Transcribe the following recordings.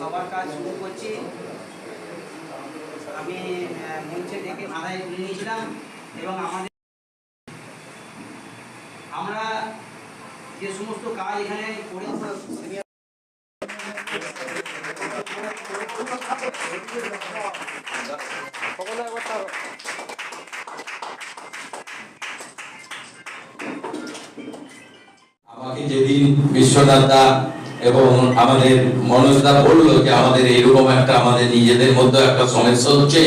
সবার কাজ শুরু করছি। আমি মঞ্চে ডেকে মাথায় তুলে নিয়েছিলাম এবং আমাদের আমরা যে সমস্ত কাজ এখানে করে আমাকে যেদিন বিশ্বনাথদা এবং আমাদের মনোজদা বলল যে আমাদের এরকম একটা আমাদের নিজেদের মধ্যে একটা সমস্যা হচ্ছে।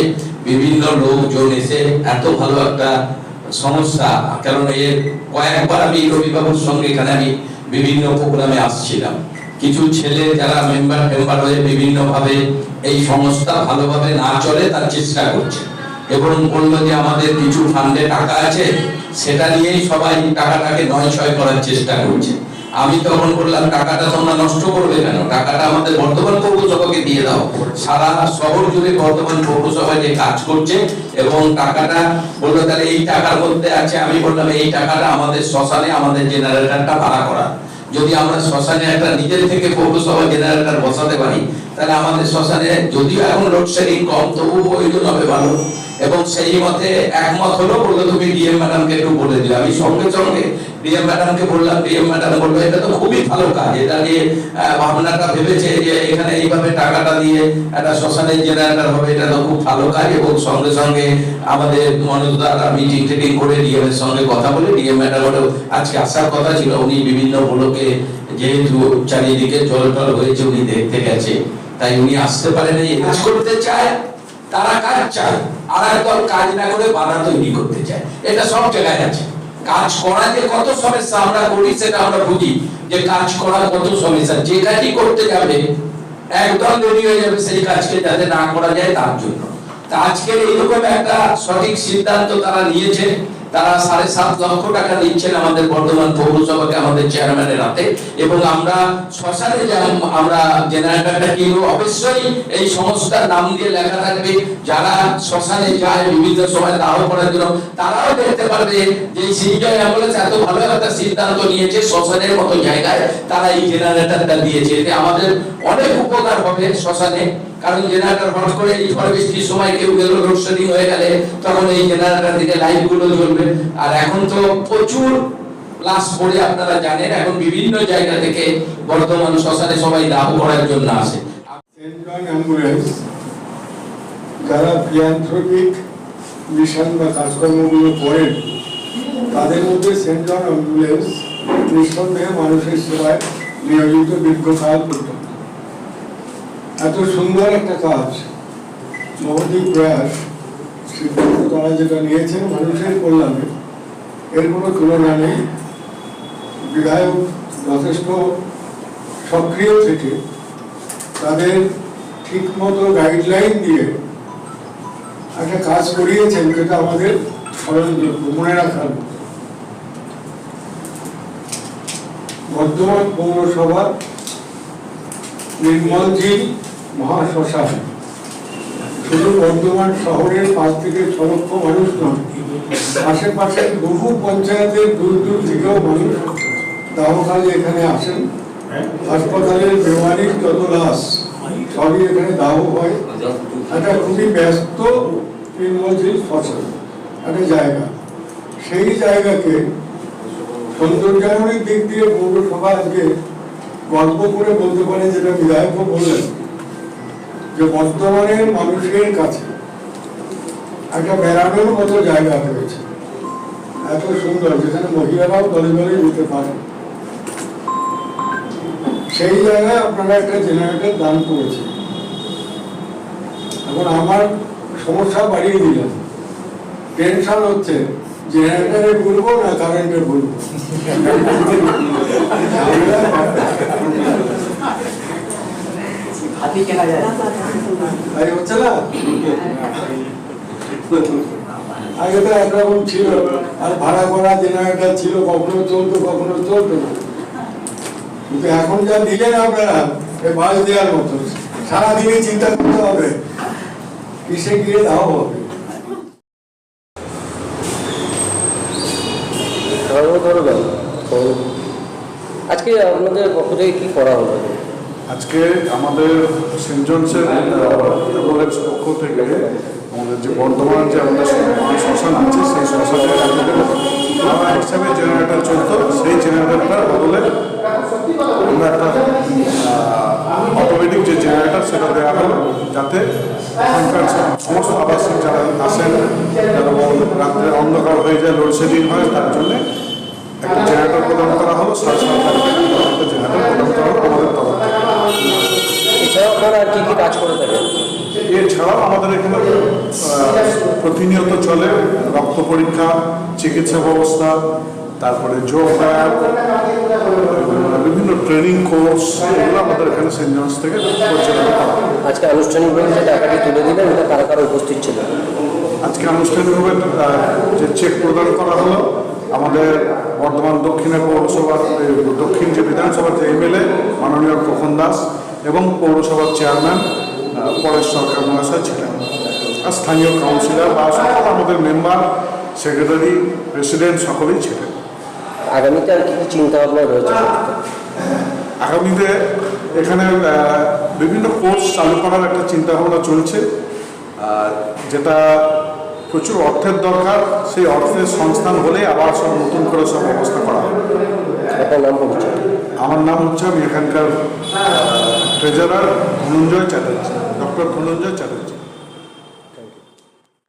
বিভিন্ন লোকজন এসে এত ভালো একটা সমস্যা, কারণ এর কয়েকবার আমি রবিবাবুর সঙ্গে এখানে আমি বিভিন্ন প্রোগ্রামে আসছিলাম। কিছু ছেলে যারা মেম্বার মেম্বার হয়ে বিভিন্নভাবে এই সংস্থা ভালোভাবে না চলে, তার চেষ্টা করছে। এবং বলল যে আমাদের কিছু ফান্ডে টাকা আছে, সেটা নিয়েই সবাই টাকাটাকে নয় ছয় করার চেষ্টা করছে। আমি তখন বললাম, টাকাটা তোমরা নষ্ট করবে কেন? টাকাটা আমাদের বর্তমান পৌরসভাকে দিয়ে দাও। সারা শহর জুড়ে বর্তমান পৌরসভা যে কাজ করছে এবং টাকাটা বলল, তাহলে এই টাকার মধ্যে আছে। আমি বললাম, এই টাকাটা আমাদের শ্মশানে আমাদের জেনারেটরটা ভাড়া করা। যদি আমরা শ্মশানে একটা নিজের থেকে পৌরসভা জেনারেটর বসাতে পারি, তাহলে আমাদের শ্মশানে যদিও এখন লোডশেডিং কম তবু প্রয়োজন হবে ভালো। এবং সেই মতে একমত হলো বলল, তুমি ডিএম ম্যাডামকে একটু বলে দিও আমি সঙ্গে সঙ্গে ডিএম ম্যাডামকে বললাম। ডিএম ম্যাডাম বলল, এটা তো খুবই ভালো কাজ। এটা নিয়ে ভাবনাটা ভেবেছে যে এখানে এইভাবে টাকাটা দিয়ে একটা শ্মশানের জেনারেটর হবে। এটা তো খুব ভালো কাজ। এবং সঙ্গে সঙ্গে আমাদের মনোজদারা মিটিং টিটিং করে ডিএম এর সঙ্গে কথা বলে ডিএম ম্যাডামেরও আজকে আসার কথা ছিল। উনি বিভিন্ন ব্লকে যেহেতু চারিদিকে জল টল হয়েছে, উনি দেখতে গেছে। তাই উনি আসতে পারেন এই কাজ করতে চায়। তারা কাজ চায় আর একদল কাজ না করে বাধা তৈরি করতে চায়। এটা সব জায়গায় আছে। কাজ করা যে কত সমস্যা আমরা করি, সেটা আমরা বুঝি যে কাজ করা কত সমস্যা। যে কাজই করতে যাবে একদল দেরি হয়ে যাবে সেই কাজকে যাতে না করা যায় তার জন্য। তা আজকের এইরকম একটা সঠিক সিদ্ধান্ত তারা নিয়েছে। তারা সাড়ে সাত লক্ষ টাকা দিচ্ছেন আমাদের বর্ধমান পৌরসভাকে আমাদের চেয়ারম্যানের হাতে। এবং আমরা শ্মশানে যে আমরা জেনারেটরটা কিনবো। অবশ্যই এই সংস্থার নাম দিয়ে লেখা থাকবে, যারা শ্মশানে যায় বিভিন্ন সময় দাহ করার জন্য, তারাও দেখতে পারবে যে এই অ্যাম্বুলেন্স এত ভালো একটা সিদ্ধান্ত নিয়েছে শ্মশানের মতো জায়গায়, তারা এই জেনারেটরটা দিয়েছে। এতে আমাদের অনেক উপকার হবে শ্মশানে। কারণ জেনারেটর হঠাৎ করে এই ঝড় বৃষ্টির সময় কেউ গেল লোডশেডিং হয়ে গেলে, তখন এই জেনারেটর লাইটগুলো জ্বলবে। আর এখন তো প্রচুর লাশ পড়ে, আপনারা জানেন, এখন বিভিন্ন জায়গা থেকে বর্তমান শ্মশানে সবাই দাহ করার জন্য আসে। অ্যাম্বুলেন্স যারা ফিয়ান্থ্রপিক মিশন বা কাজকর্মগুলো করেন, তাদের মধ্যে সেন্ট জন অ্যাম্বুলেন্স নিঃসন্দেহে মানুষের সেবায় নিয়োজিত দীর্ঘকাল করত এত সুন্দর একটা কাজ মহতি প্রয়াস, সিদ্ধান্ত তারা যেটা নিয়েছেন মানুষের কল্যাণে, এর কোনো তুলনা নেই বিধায়ক যথেষ্ট সক্রিয় থেকে তাদের ঠিক মতো গাইডলাইন দিয়ে একটা কাজ করিয়েছেন যেটা আমাদের স্মরণযোগ্য, মনে রাখার মতো। বর্ধমান পৌরসভা নির্মলঝিল মহাশ্মশান। শুধু বর্ধমান শহরের পাঁচ থেকে ছ লক্ষ মানুষ নয় আশেপাশের বহু পঞ্চায়েতের দূর দূর থেকেও মানুষ দাহ কাজে এখানে আসেন। হাসপাতালের বেমারির যত লাশ, সবই এখানে দাহ হয়। একটা খুবই ব্যস্ত নির্মলশীল ফসল, একটা জায়গা। সেই জায়গাকে সৌন্দর্যায়নের দিক দিয়ে পৌরসভা আজকে গল্প করে বলতে পারে যেটা বিধায়কও বললেন, যে বর্তমানের মানুষের কাছে একটা বেড়ানোর মতো জায়গা রয়েছে। এত সুন্দর, যেখানে মহিলারাও দলে দলে যেতে পারে। সেই জায়গায় আপনারা একটা জেনারেটর দান করেছেন। এখন আমার সমস্যা বাড়িয়ে দিলেন। টেনশন হচ্ছে, জেনারেটরে বলব না কারেন্টে বলব? আগে তো একরকম ছিল আর ভাড়া করা জেনারেটর ছিল কখনো চলতো কখনো চলতো, কিন্তু এখন যা দিলেন আপনারা, এ বাস দেওয়ার মতো সারাদিনে চিন্তা করতে হবে কিসে গিয়ে দাও হবে ধরো ধরো দাও। আজকে আপনাদের পক্ষ থেকে কি করা হলো? আজকে আমাদের সেন্ট জনসের পক্ষ থেকে আমাদের যে বর্তমান যে আমাদের শ্মশান আছে, সেই শ্মশানে আমাদের হিসাবে জেনারেটর চলতো, সেই জেনারেটরটার বদলে আমরা একটা অটোমেটিক যে জেনারেটর সেটা দেওয়া হলো, যাতে সমস্ত আবাসিক যারা আসেন এবং রাত্রে অন্ধকার হয়ে যায়, লোডশেডিং হয়, তার জন্যে একটা জেনারেটর প্রদান করা হলো সাড়ে সাত লাখ টাকা একটা জেনারেটর প্রদান করা হলো আমাদের তরফ থেকে। এছাড়াও আপনারা আর কি কি কাজ করে থাকেন? এছাড়াও আমাদের এখানে প্রতিনিয়ত চলে রক্ত পরীক্ষা চিকিৎসা ব্যবস্থা তারপরে যোগ ব্যায়াম বিভিন্ন ট্রেনিং কোর্স এগুলো আমাদের এখানে সেন্ট জনস থেকে পরিচালনা করা। আজকে আনুষ্ঠানিকভাবে যে টাকাটি তুলে দিলেন এটা কারা কারা উপস্থিত ছিল আজকে আনুষ্ঠানিকভাবে যে চেক প্রদান করা হলো আমাদের বর্ধমান দক্ষিণের পৌরসভার দক্ষিণ যে বিধানসভার যে এমএলএ মাননীয় প্রখন দাস এবং পৌরসভার চেয়ারম্যান পরেশ সরকার মহাশয় ছিলেন। আর স্থানীয় কাউন্সিলর বা সকল আমাদের মেম্বার সেক্রেটারি প্রেসিডেন্ট সকলেই ছিলেন। আগামীতে আর কি কি চিন্তা ভাবনা রয়েছে? আগামীতে এখানে বিভিন্ন কোর্স চালু করার একটা চিন্তাভাবনা চলছে আর যেটা প্রচুর অর্থের দরকার সেই অর্থের সংস্থান হলে আবার সব নতুন করে সব ব্যবস্থা করা হবে। আপনার নাম পরিচয় আমার নাম হচ্ছে আমি এখানকার ট্রেজারার ধনঞ্জয় চ্যাটার্জি ডক্টর ধনঞ্জয় চ্যাটার্জি।